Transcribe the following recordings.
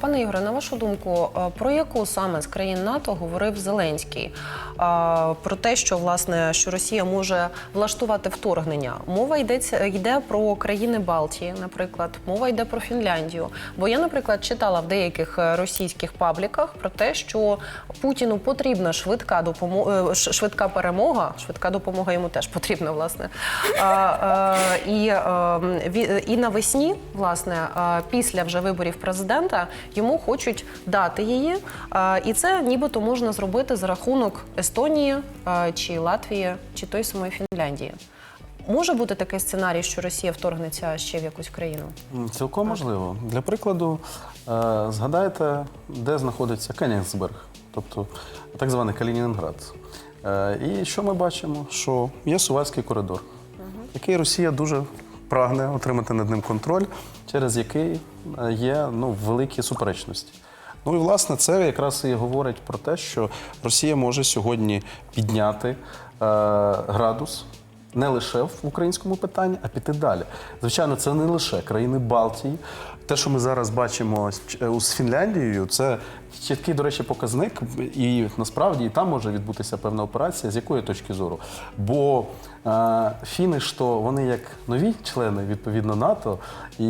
Пане Ігоре, на вашу думку, про яку саме з країн НАТО говорив Зеленський? Про те, що власне що Росія може влаштувати вторгнення. Мова йдеться йде про країни Балтії, наприклад, мова йде про Фінляндію. Бо я, наприклад, читала в деяких е, російських пабліках про те, що Путіну потрібна швидка допомога, швидка перемога. Швидка допомога йому теж потрібна, власне. Е, і, е, і навесні, власне, е, після вже виборів президента йому хочуть дати її. І це нібито можна зробити за рахунок Естонії чи Латвії, чи той самої Фінляндії. Може бути такий сценарій, що Росія вторгнеться ще в якусь країну? Цілком можливо. Для прикладу, е, згадайте, де знаходиться Кенігсберг, тобто так званий Калінінград. Е, І що ми бачимо? Що є Сувальський коридор, який Росія дуже прагне отримати над ним контроль, через який е, є ну, великі суперечності. Ну і власне це якраз і говорить про те, що Росія може сьогодні підняти е, градус не лише в українському питанні, а піти далі. Звичайно, це не лише країни Балтії. Те, що ми зараз бачимо е, з Фінляндією, це чіткий, до речі, показник, і насправді і там може відбутися певна операція. З якої точки зору? Бо е, фіни то вони як нові члени відповідно НАТО, і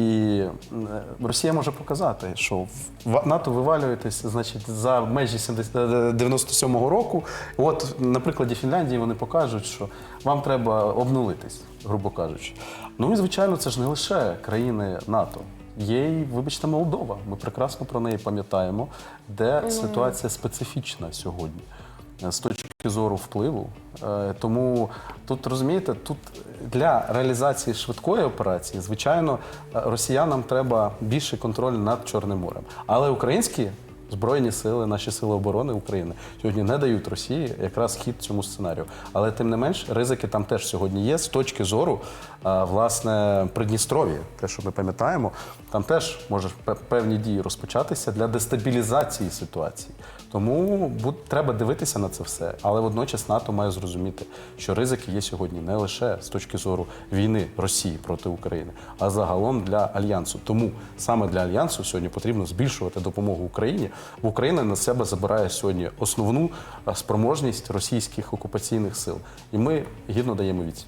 е, Росія може показати, що в НАТО вивалюєтесь, значить, за межі 70 е, 97-го року. От на прикладі Фінляндії вони покажуть, що вам треба обнулитись, грубо кажучи. Ну і звичайно, це ж не лише країни НАТО. Є й, вибачте, Молдова. Ми прекрасно про неї пам'ятаємо, де ситуація специфічна сьогодні е, з точки зору впливу. Е, Тому тут розумієте, тут для реалізації швидкої операції, звичайно, е, росіянам треба більший контроль над Чорним морем. Але українські збройні сили, наші сили оборони України сьогодні не дають Росії якраз хід цьому сценарію. Але тим не менш, ризики там теж сьогодні є з точки зору е, власне Придністров'я. Те, що ми пам'ятаємо, там теж може певні дії розпочатися для дестабілізації ситуації. Тому треба дивитися на це все. Але водночас НАТО має зрозуміти, що ризики є сьогодні не лише з точки зору війни Росії проти України, а загалом для альянсу. Тому саме для альянсу сьогодні потрібно збільшувати допомогу Україні. Україна на себе забирає сьогодні основну спроможність російських окупаційних сил, і ми гідно даємо відсіч.